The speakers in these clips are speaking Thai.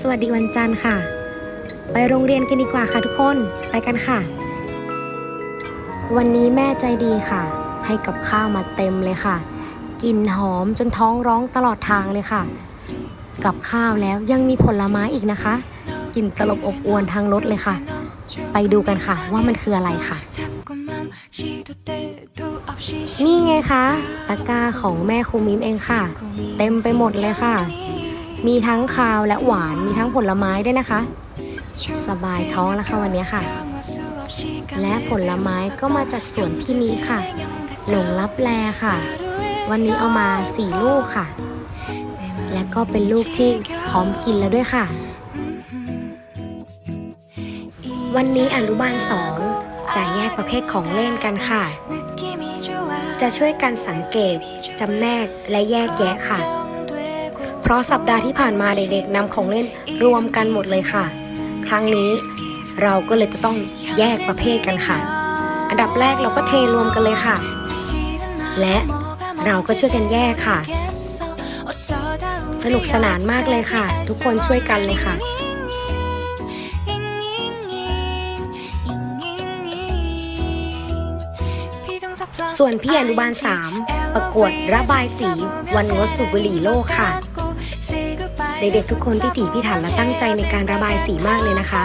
สวัสดีวันจันทร์ค่ะ ไปโรงเรียนกันดีกว่าค่ะทุกคน ไปกันค่ะ วันนี้แม่ใจดีค่ะ ให้กับข้าวมาเต็มเลยค่ะกลิ่นหอมจนท้องร้องตลอดทางเลยค่ะ กับข้าวแล้วยังมีผลไม้อีกนะคะกลิ่นตลบอบอวนทางรถเลยค่ะ ไปดูกันค่ะว่ามันคืออะไรค่ะ นี่ไงคะ ตะกร้าของแม่ครูมิมเองค่ะ เต็มไปหมดเลยค่ะ มีทั้งคาวและหวาน มีทั้งผลไม้ด้วยนะคะ สบายท้องแล้วค่ะวันนี้ค่ะ และผลไม้ก็มาจากสวนพี่นี้ค่ะ หลงลับแลค่ะ วันนี้เอามาสี่ลูกค่ะ และก็เป็นลูกที่พร้อมกินแล้วด้วยค่ะ วันนี้อนุบาลสองจะแยกประเภทของเล่นกันค่ะ จะช่วยกันสังเกตจำแนกและแยกแยะค่ะเพ ราะสัปดาห์ที่ผ่านมาเด็กๆนำของเล่นรวมกันหมดเลยค่ะ ครั้งนี้เราก็เลยจะต้องแยกประเภทกันค่ะ อันดับแรกเราก็เทรวมกันเลยค่ะ และเราก็ช่วยกันแยกค่ะ สนุกสนานมากเลยค่ะ ทุกคนช่วยกันเลยค่ะส่วนพี่อนุบาล 3 ประกวดระบายสีวันงดสูบบุหรี่โลกค่ะ เด็กๆทุกคนพิถีพิถันและตั้งใจในการระบายสีมากเลยนะคะ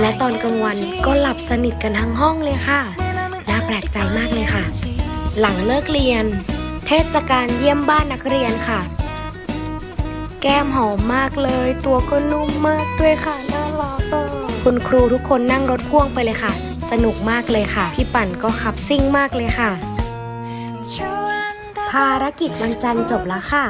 และตอนกลางวันก็หลับสนิทกันทั้งห้องเลยค่ะ น่าแปลกใจมากเลยค่ะ หลังเลิกเรียน เทศกาลเยี่ยมบ้านนักเรียนค่ะ แก้มหอมมากเลย ตัวก็นุ่มมากด้วยค่ะ น่ารักอะคุณครูทุกคนนั่งรถพ่วงไปเลยค่ะ สนุกมากเลยค่ะ พี่ปั่นก็ขับซิ่งมากเลยค่ะ ภารกิจวันจันทร์จบแล้วค่ะ